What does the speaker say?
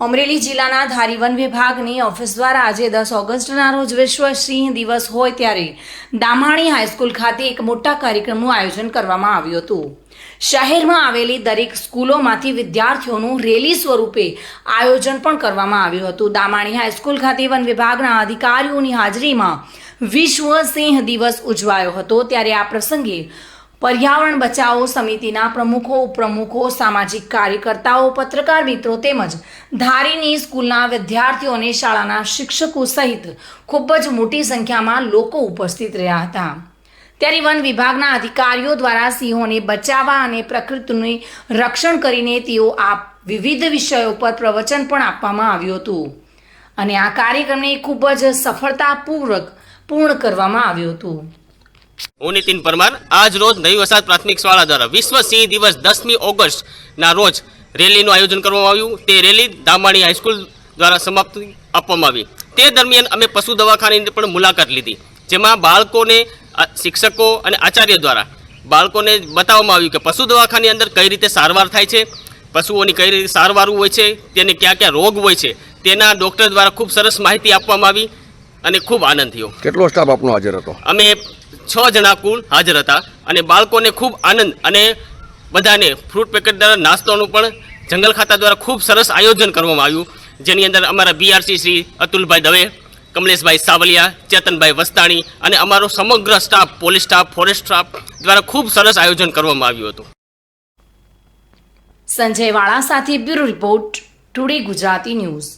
અમરેલી જિલ્લાના ધારી વન વિભાગની ઓફિસ દ્વારા આજે દસ ઓગસ્ટના રોજ વિશ્વ સિંહ દિવસ હોય ત્યારે દામાણી હાઈસ્કૂલ ખાતે એક મોટા કાર્યક્રમનું આયોજન કરવામાં આવ્યું હતું. શહેરમાં આવેલી દરેક સ્કૂલોમાંથી વિદ્યાર્થીઓનું રેલી સ્વરૂપે આયોજન પણ કરવામાં આવ્યું હતું. દામાણી હાઈસ્કૂલ ખાતે વન વિભાગના અધિકારીઓની હાજરીમાં વિશ્વ સિંહ દિવસ ઉજવાયો હતો. ત્યારે આ પ્રસંગે પર્યાવરણ બચાવો સમિતિના પ્રમુખો, ઉપપ્રમુખો, સામાજિક કાર્યકર્તાઓ, પત્રકાર મિત્રો તેમજ ધારીની સ્કૂલના વિદ્યાર્થીઓને શાળાના શિક્ષકો સહિત ખૂબ જ મોટી સંખ્યામાં લોકો ઉપસ્થિત રહ્યા હતા. ત્યારે વન વિભાગના અધિકારીઓ દ્વારા સિંહોને બચાવવા અને પ્રકૃતિનું રક્ષણ કરીને તેઓ આ વિવિધ વિષયો પર પ્રવચન પણ આપવામાં આવ્યું હતું. અને આ કાર્યક્રમને ખૂબ જ સફળતાપૂર્વક પૂર્ણ કરવામાં આવ્યું હતું. હું નીતિન પરમાર, આજ રોજ નવી વસાહત પ્રાથમિક શાળા દ્વારા વિશ્વ સિંહ દિવસ દસમી ઓગસ્ટના રોજ રેલીનું આયોજન કરવામાં આવ્યું. તે રેલી દામાણી હાઈસ્કૂલ દ્વારા સમાપ્તિ આપવામાં આવી. તે દરમિયાન અમે પશુ દવાખાનાની પણ મુલાકાત લીધી, જેમાં બાળકોને શિક્ષકો અને આચાર્ય દ્વારા બાળકોને બતાવવામાં આવ્યું કે પશુ દવાખાની અંદર કઈ રીતે સારવાર થાય છે, પશુઓની કઈ રીતે સારવાર હોય છે, તેને કયા કયા રોગ હોય છે, તેના ડૉક્ટર દ્વારા ખૂબ સરસ માહિતી આપવામાં આવી. અને ખૂબ આનંદ થયો. કેટલો સ્ટાફ આપનો હાજર હતો? અમે છ જણા કુલ હાજર હતા અને બાળકોને ખૂબ આનંદ અને બધાને ફ્રૂટ પેકેટ દ્વારા નાસ્તાનું પણ જંગલ ખાતા દ્વારા ખૂબ સરસ આયોજન કરવામાં આવ્યું. જેની અંદર અમારા બીઆરસી શ્રી અતુલભાઈ દવે કમલેશભાઈ સાવલિયા ચેતનભાઈ વસ્તાણી અને અમારો સમગ્ર staff police staff forest staff દ્વારા ખૂબ સરસ આયોજન કરવામાં આવ્યું હતું. સંજય વાળા સાથે bureau report today Gujarati news.